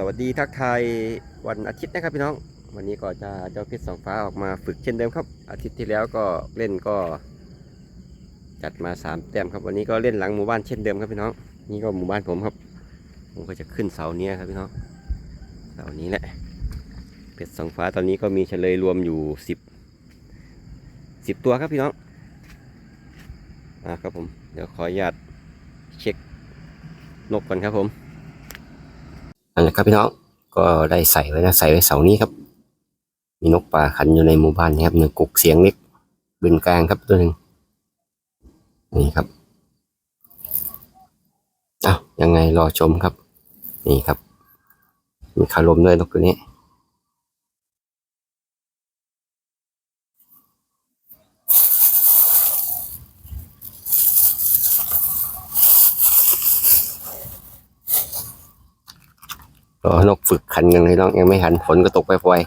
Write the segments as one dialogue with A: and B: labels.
A: สวัสดีทักทายวันอาทิตย์นะครับพี่น้อง วันนี้ก็จะเจ้าเพชรสองฟ้าออกมาฝึกเช่นเดิมครับ อาทิตย์ที่แล้วก็เล่นก็ จัดมาสามแต้มครับวันนี้ก็เล่นหลังหมู่บ้านเช่นเดิมครับพี่น้อง นี่ก็หมู่บ้านผมครับ ผมก็จะขึ้นเสาเนี้ยครับพี่น้องเสานี้แหละเพชรสองฟ้าตอนนี้ก็มีเฉลยรวมอยู่สิบสิบตัวครับพี่น้องอ่าครับผมเดี๋ยวขออนุญาตเช็คนกก่อนครับผม ครับพี่น้องก็ได้ใส่ไว้นะใส่ไว้เสานี้ครับ มีนกป่าขันอยู่ในหมู่บ้านนะครับหนึ่งกุกเสียงเล็กบินกลางครับตัวหนึ่งนี่ครับอ้าวยังไงรอชมครับ นี่ครับ มีคารมด้วยนกตัวนี้ รอนกฝึก ขันกันเลยน้องยังไม่หันฝนก็ตกไปปล่อย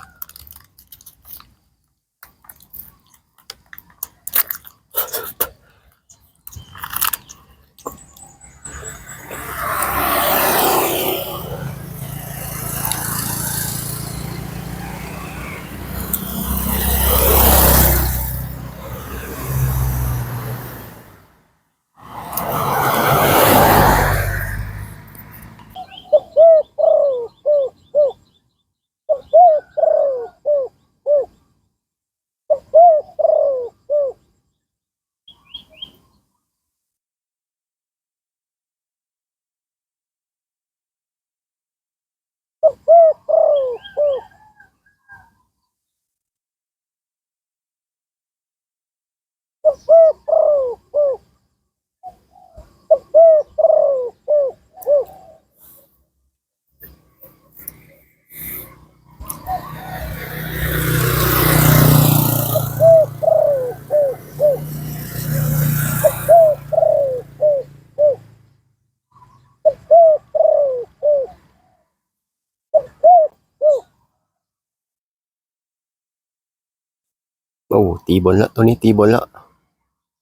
A: โอ้ ตีบนแล้ว ตัวนี้ตีบนแล้ว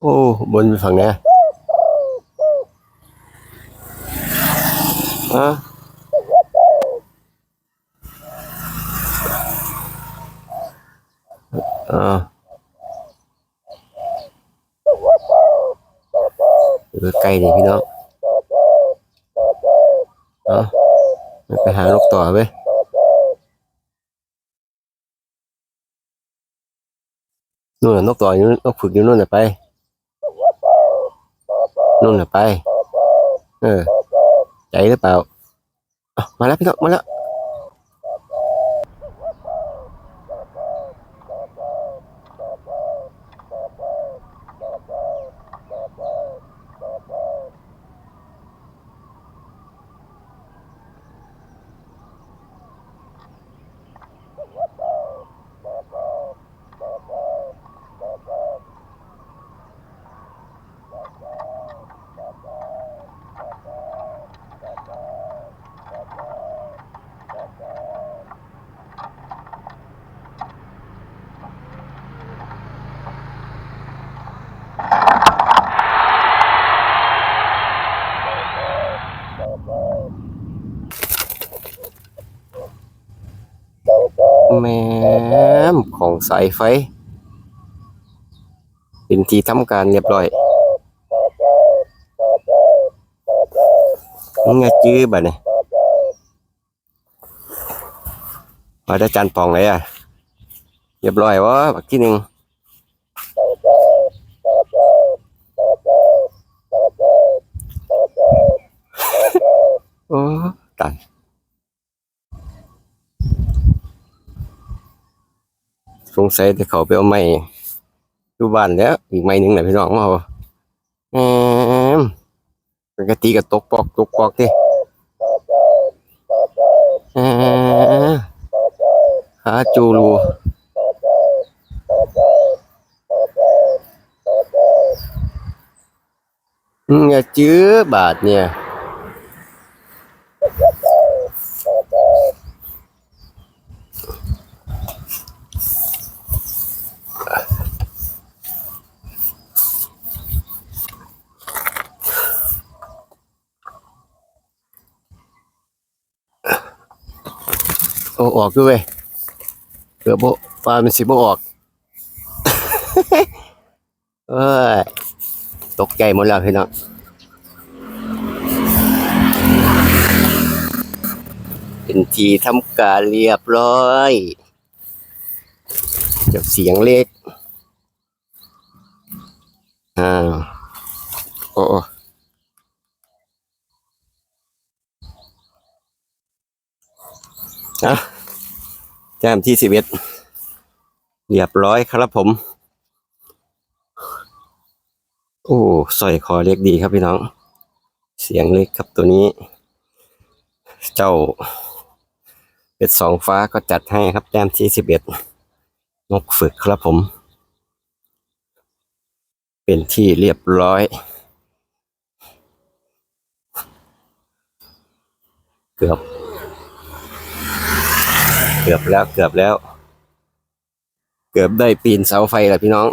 A: โอ้ บนฝั่งไหนอะอะอ่าเออใกล้นี่พี่น้อง เอะไปหานกต่อไป นู่นน่ะนกต่อยนู่นนกฝึกอยู่นู่นน่ะไปนู่นน่ะไป เออ ใจหรือเปล่ามาแล้วพี่น้องมาแล้ว แม่มของสายไฟ เป็นที่ทำการเรียบร้อยมึงอย่าจื้อบ่เนี่ยมาได้จานปองเลยอะ เรียบร้อยวะบักที่หนึ่ง โอ้ตายสงสัยแต่เขาไปเอาไม้อยู่บ้านแล้วอีกไม้หนึ่งไหนะพี่น้องมาเอาแอมปกติก็ตกปอกตกปอกดิแอมหาจูรูอืมอย่าจื้อบาทเนี่ย โอ้ออกด้วยเกือบโบปลามันสิบออกเอ้ยตกใจหมดแล้วพี่น้องเป็นทีทำการเรียบร้อยจากเสียงเล็กอ่าโอ้โอ้อะ แจ้มที่สิบเอ็ดเรียบร้อยครับผม โอ้สร้อยคอเล็กดีครับพี่น้อง เสียงเล็กครับตัวนี้ เจ้า เป็ดสองฟ้าก็จัดให้ครับแต้มที่สิบเอ็ดนกฝึกครับผม เป็นที่เรียบร้อยเกือบ เกือบแล้วเกือบแล้ว เกือบได้ปีนเสาไฟแล้วพี่น้อง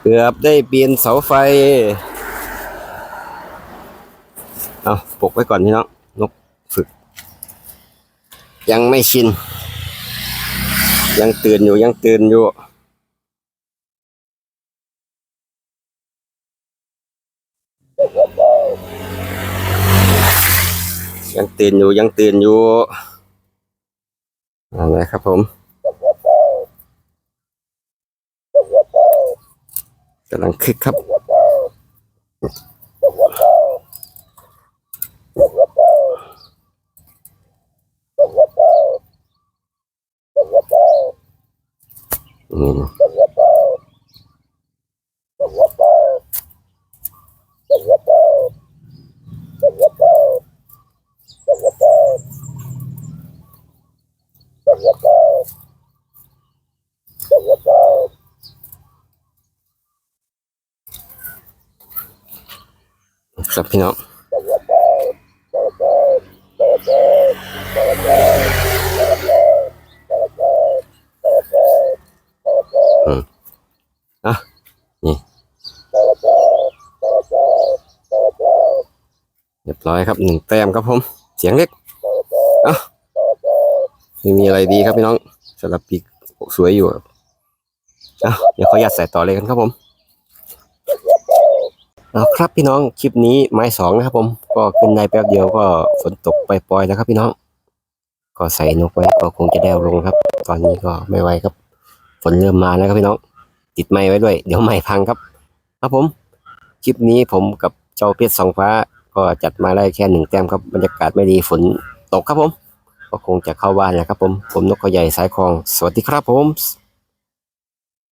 A: เกือบได้เปลี่ยนเสาไฟ เอาปกไว้ก่อนพี่น้องนกฝึก ยังไม่ชิน ยังตื่นอยู่ยังตื่นอยู่ ยังตื่นอยู่ยังตื่นอยู่เอะไรครับผมกำลังคึกครับอืม ครับพี่น้องอืมอะนี่เรียบร้อยครับหนึ่งแต้มครับผม เสียงเล็ก เอะ ไม่มีอะไรดีครับพี่น้องสำหรับปีกสวยอยู่ครับอะเดี๋ยวขออนุญาตใส่ต่อเลยกันครับผมเอาครับพี่น้องคลิปนี้ไม้สองนะครับผม ก็ขึ้นได้แป๊บเดียวก็ฝนตกปล่อยๆแล้วครับพี่น้อง ก็ใส่นกไว้ก็คงจะได้ลงครับ ตอนนี้ก็ไม่ไหวครับฝนเริ่มมาแล้วครับพี่น้อง ติดไม้ไว้ด้วย เดี๋ยวไม้พังครับ ครับผม คลิปนี้ผมกับเจ้าเพชรสองฟ้า ก็จัดมาได้แค่หนึ่งแต้มครับบรรยากาศไม่ดีฝนตกครับผม ก็คงจะเข้าบ้านแล้วครับผม ผมนกเขาใหญ่สายคลอง สวัสดีครับผม